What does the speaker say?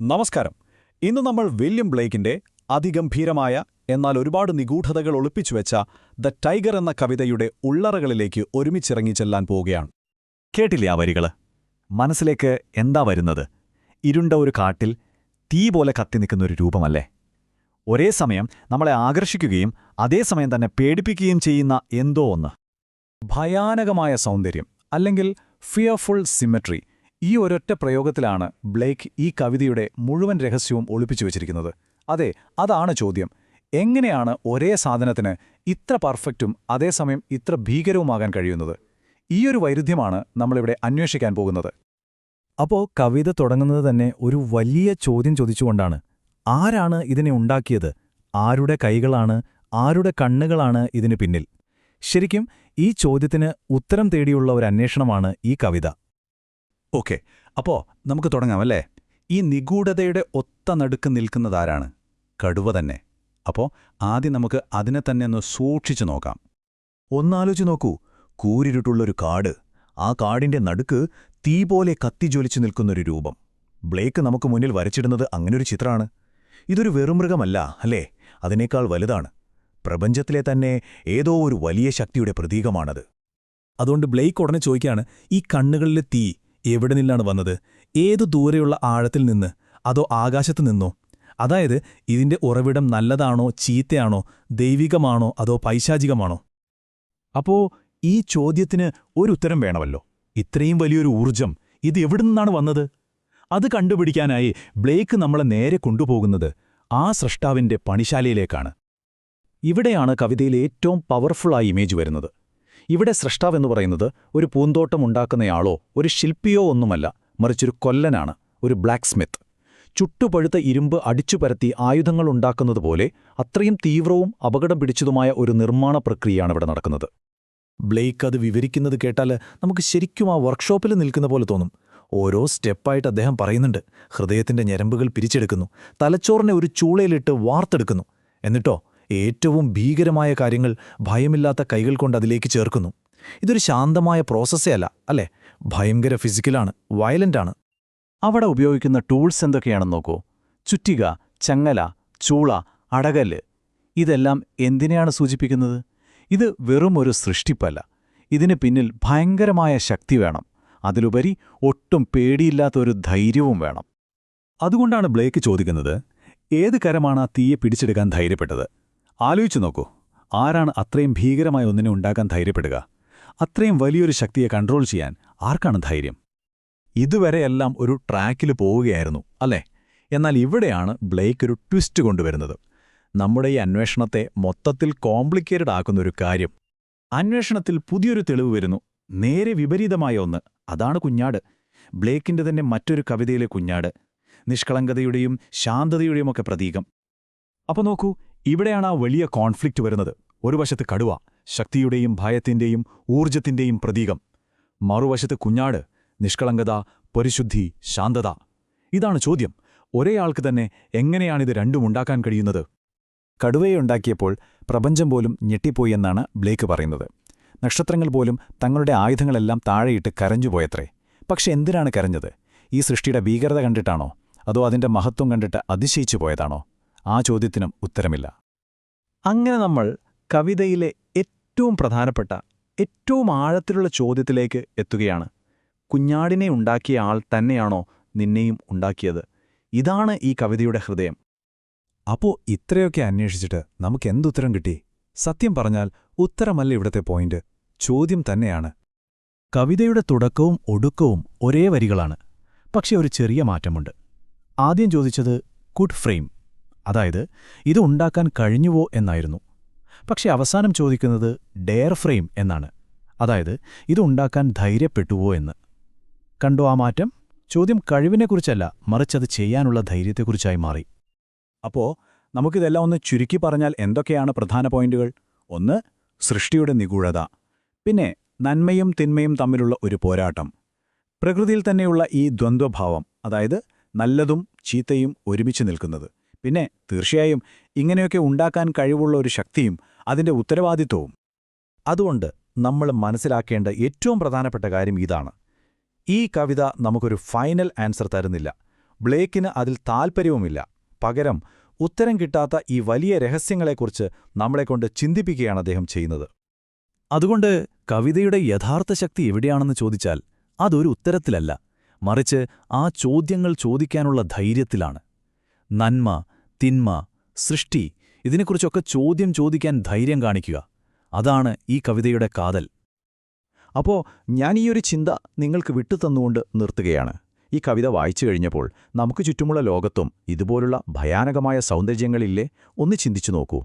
നമസ്കാരം. ഇന്ന് നമ്മൾ വില്യം ബ്ലേക്കിന്റെ അതിഗംഭീരമായ എന്നാൽ ഒരുപാട് നിഗൂഢതകൾ ഒളിപ്പിച്ചുവെച്ച ദ ടൈഗർ എന്ന കവിതയുടെ ഉള്ളറകളിലേക്ക് ഒരുമിച്ചിറങ്ങി ചെല്ലാൻ പോവുകയാണ്. കേട്ടില്ലേ ആ വരികൾ? മനസ്സിലേക്ക് എന്താ വരുന്നത്? ഇരുണ്ട ഒരു കാട്ടിൽ തീ പോലെ കത്തി നിൽക്കുന്ന ഒരു രൂപമല്ലേ? ഒരേ സമയം നമ്മളെ ആകർഷിക്കുകയും അതേസമയം തന്നെ പേടിപ്പിക്കുകയും ചെയ്യുന്ന എന്തോ ഒന്ന്. ഭയാനകമായ സൗന്ദര്യം അല്ലെങ്കിൽ ഫിയർഫുൾ സിമെട്രി ഈ ഒരൊറ്റ പ്രയോഗത്തിലാണ് ബ്ലേക്ക് ഈ കവിതയുടെ മുഴുവൻ രഹസ്യവും ഒളിപ്പിച്ചു വച്ചിരിക്കുന്നത്. അതെ അതാണ് ചോദ്യം. എങ്ങനെയാണ് ഒരേ സാധനത്തിന് ഇത്ര പെർഫെക്റ്റും അതേസമയം ഇത്ര ഭീകരവുമാകാൻ കഴിയുന്നത്? ഈയൊരു വൈരുദ്ധ്യമാണ് നമ്മളിവിടെ അന്വേഷിക്കാൻ പോകുന്നത്. അപ്പോൾ കവിത തുടങ്ങുന്നത് തന്നെ ഒരു വലിയ ചോദ്യം ചോദിച്ചുകൊണ്ടാണ്. ആരാണ് ഇതിനെ ഉണ്ടാക്കിയത്? ആരുടെ കൈകളാണ്? ആരുടെ കണ്ണുകളാണ് ഇതിനു പിന്നിൽ? ശരിക്കും ഈ ചോദ്യത്തിന് ഉത്തരം തേടിയുള്ള ഒരു അന്വേഷണമാണ് ഈ കവിത. ഓക്കെ അപ്പോൾ നമുക്ക് തുടങ്ങാം അല്ലേ? ഈ നിഗൂഢതയുടെ ഒത്ത നടുക്ക് നിൽക്കുന്നതാരാണ് കടുവ തന്നെ. അപ്പോൾ ആദ്യം നമുക്ക് അതിനെ തന്നെ ഒന്ന് സൂക്ഷിച്ചു നോക്കാം. ഒന്നാലോചിച്ച് നോക്കൂ കൂരിരുട്ടുള്ളൊരു കാട് ആ കാടിന്റെ നടുക്ക് തീ പോലെ കത്തിജ്വലിച്ചു നിൽക്കുന്നൊരു രൂപം. ബ്ലേക്ക് നമുക്ക് മുന്നിൽ വരച്ചിടുന്നത് അങ്ങനൊരു ചിത്രമാണ്. ഇതൊരു വെറും മൃഗമല്ല അല്ലേ? അതിനേക്കാൾ വലുതാണ്. പ്രപഞ്ചത്തിലെ തന്നെ ഏതോ ഒരു വലിയ ശക്തിയുടെ പ്രതീകമാണത്. അതുകൊണ്ട് ബ്ലേക്ക് ഉടനെ ചോദിക്കുകയാണ് ഈ കണ്ണുകളിലെ തീ എവിടെ നിന്നാണ് വന്നത്? ഏതു ദൂരെയുള്ള ആഴത്തിൽ നിന്ന്? അതോ ആകാശത്തു നിന്നോ? അതായത് ഇതിന്റെ ഉറവിടം നല്ലതാണോ ചീത്തയാണോ ദൈവികമാണോ അതോ പൈശാചികമാണോ? അപ്പോ ഈ ചോദ്യത്തിന് ഒരു ഉത്തരം വേണമല്ലോ. ഇത്രയും വലിയൊരു ഊർജം ഇത് എവിടെ നിന്നാണ് വന്നത്? അത് കണ്ടുപിടിക്കാനായി ബ്ലേക്ക് നമ്മളെ നേരെ കൊണ്ടുപോകുന്നത് ആ സൃഷ്ടാവിന്റെ പണിശാലയിലേക്കാണ്. ഇവിടെയാണ് കവിതയിൽ ഏറ്റവും പവർഫുള്ളായ ഇമേജ് വരുന്നത്. ഇവിടെ സൃഷ്ടാവെന്ന് പറയുന്നത് ഒരു പൂന്തോട്ടം ഉണ്ടാക്കുന്നയാളോ ഒരു ശില്പിയോ ഒന്നുമല്ല മറിച്ചൊരു കൊല്ലനാണ് ഒരു ബ്ലാക്ക് സ്മിത്ത് ചുട്ടുപഴുത്ത ഇരുമ്പ് അടിച്ചുപരത്തി ആയുധങ്ങൾ ഉണ്ടാക്കുന്നതുപോലെ അത്രയും തീവ്രവും അപകടം പിടിച്ചതുമായ ഒരു നിർമ്മാണ പ്രക്രിയയാണ് ഇവിടെ നടക്കുന്നത്. ബ്ലേക്ക് അത് വിവരിക്കുന്നത് കേട്ടാൽ നമുക്ക് ശരിക്കും ആ വർക്ക്ഷോപ്പിൽ നിൽക്കുന്ന പോലെ തോന്നും. ഓരോ സ്റ്റെപ്പായിട്ട് അദ്ദേഹം പറയുന്നുണ്ട് ഹൃദയത്തിന്റെ ഞരമ്പുകൾ പിരിച്ചെടുക്കുന്നു തലച്ചോറിനെ ഒരു ചൂളയിലിട്ട് വാർത്തെടുക്കുന്നു. എന്നിട്ടോ ഏറ്റവും ഭീകരമായ കാര്യങ്ങൾ ഭയമില്ലാത്ത കൈകൾ കൊണ്ട് അതിലേക്ക് ചേർക്കുന്നു. ഇതൊരു ശാന്തമായ പ്രോസസ്സേ അല്ല അല്ലേ? ഭയങ്കര ഫിസിക്കലാണ് വയലന്റാണ് അവിടെ ഉപയോഗിക്കുന്ന ടൂൾസ് എന്തൊക്കെയാണെന്ന് നോക്കൂ. ചുറ്റിക ചങ്ങല ചൂള അടകല്ല് ഇതെല്ലാം എന്തിനെയാണ് സൂചിപ്പിക്കുന്നത്? ഇത് വെറും ഒരു സൃഷ്ടിപ്പല്ല. ഇതിന് പിന്നിൽ ഭയങ്കരമായ ശക്തി വേണം. അതിലുപരി ഒട്ടും പേടിയില്ലാത്ത ഒരു ധൈര്യവും വേണം. അതുകൊണ്ടാണ് ബ്ലേക്ക് ചോദിക്കുന്നത് ഏത് കരമാണ് ആ തീയെ പിടിച്ചെടുക്കാൻ ധൈര്യപ്പെട്ടത്? ആലോചിച്ചു നോക്കൂ. ആരാണ് അത്രയും ഭീകരമായ ഒന്നിനെ ഉണ്ടാക്കാൻ ധൈര്യപ്പെടുക? അത്രയും വലിയൊരു ശക്തിയെ കൺട്രോൾ ചെയ്യാൻ ആർക്കാണ് ധൈര്യം? ഇതുവരെയെല്ലാം ഒരു ട്രാക്കിൽ പോവുകയായിരുന്നു അല്ലേ? എന്നാൽ ഇവിടെയാണ് ബ്ലേക്ക് ഒരു ട്വിസ്റ്റ് കൊണ്ടുവരുന്നത്. നമ്മുടെ ഈ അന്വേഷണത്തെ മൊത്തത്തിൽ കോംപ്ലിക്കേറ്റഡ് ആക്കുന്ന ഒരു കാര്യം. അന്വേഷണത്തിൽ പുതിയൊരു തെളിവ് വരുന്നു. നേരെ വിപരീതമായ ഒന്ന്. അതാണ് കുഞ്ഞാട്. ബ്ലേക്കിന്റെ തന്നെ മറ്റൊരു കവിതയിലെ കുഞ്ഞാട്. നിഷ്കളങ്കതയുടെയും ശാന്തതയുടെയുമൊക്കെ പ്രതീകം. അപ്പോൾ നോക്കൂ ഇവിടെയാണ് ആ വലിയ കോൺഫ്ലിക്റ്റ് വരുന്നത്. ഒരു വശത്ത് കടുവ ശക്തിയുടെയും ഭയത്തിന്റെയും ഊർജത്തിന്റെയും പ്രതീകം. മറുവശത്ത് കുഞ്ഞാട് നിഷ്കളങ്കത പരിശുദ്ധി ശാന്തത. ഇതാണ് ചോദ്യം. ഒരേയാൾക്ക് തന്നെ എങ്ങനെയാണിത് രണ്ടും ഉണ്ടാക്കാൻ കഴിയുന്നത്? കടുവയെ ഉണ്ടാക്കിയപ്പോൾ പ്രപഞ്ചം പോലും ഞെട്ടിപ്പോയി എന്നാണ് ബ്ലേക്ക് പറയുന്നത്. നക്ഷത്രങ്ങൾ പോലും തങ്ങളുടെ ആയുധങ്ങളെല്ലാം താഴെയിട്ട് കരഞ്ഞുപോയത്രേ. പക്ഷെ എന്തിനാണ് കരഞ്ഞത്? ഈ സൃഷ്ടിയുടെ ഭീകരത കണ്ടിട്ടാണോ? അതോ അതിന്റെ മഹത്വം കണ്ടിട്ട് അതിശയിച്ചു പോയതാണോ ആ ചോദ്യത്തിനും ഉത്തരമില്ല. അങ്ങനെ നമ്മൾ കവിതയിലെ ഏറ്റവും പ്രധാനപ്പെട്ട ഏറ്റവും ആഴത്തിലുള്ള ചോദ്യത്തിലേക്ക് എത്തുകയാണ്. കുഞ്ഞാടിനെ ഉണ്ടാക്കിയ ആൾ തന്നെയാണോ നിന്നെയും ഉണ്ടാക്കിയത്? ഇതാണ് ഈ കവിതയുടെ ഹൃദയം. അപ്പോ ഇത്രയൊക്കെ അന്വേഷിച്ചിട്ട് നമുക്ക് എന്തുത്തരം കിട്ടി? സത്യം പറഞ്ഞാൽ ഉത്തരമല്ല ഇവിടത്തെ പോയിന്റ്. ചോദ്യം തന്നെയാണ്. കവിതയുടെ തുടക്കവും ഒടുക്കവും ഒരേ വരികളാണ്. പക്ഷെ ഒരു ചെറിയ മാറ്റമുണ്ട്. ആദ്യം ചോദിച്ചത് കുഡ് ഫ്രെയിം. അതായത് ഇത് ഉണ്ടാക്കാൻ കഴിഞ്ഞുവോ എന്നായിരുന്നു. പക്ഷെ അവസാനം ചോദിക്കുന്നത് ഡെയർ ഫ്രെയിം എന്നാണ്. അതായത് ഇത് ഉണ്ടാക്കാൻ ധൈര്യപ്പെട്ടുവോ എന്ന്. കണ്ടോ ആ മാറ്റം? ചോദ്യം കഴിവിനെക്കുറിച്ചല്ല മറിച്ചത് ചെയ്യാനുള്ള ധൈര്യത്തെക്കുറിച്ചായി മാറി. അപ്പോ നമുക്കിതെല്ലാം ഒന്ന് ചുരുക്കി പറഞ്ഞാൽ എന്തൊക്കെയാണ് പ്രധാന പോയിന്റുകൾ? ഒന്ന് സൃഷ്ടിയുടെ നിഗൂഢത. പിന്നെ നന്മയും തിന്മയും തമ്മിലുള്ള ഒരു പോരാട്ടം. പ്രകൃതിയിൽ തന്നെയുള്ള ഈ ദ്വന്ദ്വഭാവം അതായത് നല്ലതും ചീത്തയും ഒരുമിച്ച് നിൽക്കുന്നത്. പിന്നെ തീർച്ചയായും ഇങ്ങനെയൊക്കെ ഉണ്ടാക്കാൻ കഴിവുള്ള ഒരു ശക്തിയും അതിന്റെ ഉത്തരവാദിത്വവും. അതുകൊണ്ട് നമ്മൾ മനസ്സിലാക്കേണ്ട ഏറ്റവും പ്രധാനപ്പെട്ട കാര്യം ഇതാണ്. ഈ കവിത നമുക്കൊരു ഫൈനൽ ആൻസർ തരുന്നില്ല. ബ്ലേക്കിന് അതിൽ താൽപ്പര്യവുമില്ല പകരം ഉത്തരം കിട്ടാത്ത ഈ വലിയ രഹസ്യങ്ങളെക്കുറിച്ച് നമ്മളെക്കൊണ്ട് ചിന്തിപ്പിക്കുകയാണ് അദ്ദേഹം ചെയ്യുന്നത്. അതുകൊണ്ട് കവിതയുടെ യഥാർത്ഥ ശക്തി എവിടെയാണെന്ന് ചോദിച്ചാൽ അതൊരു ഉത്തരത്തിലല്ല. മറിച്ച് ആ ചോദ്യങ്ങൾ ചോദിക്കാനുള്ള ധൈര്യത്തിലാണ്. നന്മ തിന്മ സൃഷ്ടി ഇതിനെക്കുറിച്ചൊക്കെ ചോദ്യം ചോദിക്കാൻ ധൈര്യം കാണിക്കുക. അതാണ് ഈ കവിതയുടെ കാതൽ. അപ്പോ ഞാൻ ഈ ഒരു ചിന്ത നിങ്ങൾക്ക് വിട്ടുതന്നുകൊണ്ട് നിർത്തുകയാണ്. ഈ കവിത വായിച്ചു കഴിഞ്ഞപ്പോൾ നമുക്ക് ചുറ്റുമുള്ള ലോകത്തും ഇതുപോലുള്ള ഭയാനകമായ സൗന്ദര്യങ്ങളില്ലേ? ഒന്ന് ചിന്തിച്ചു നോക്കൂ.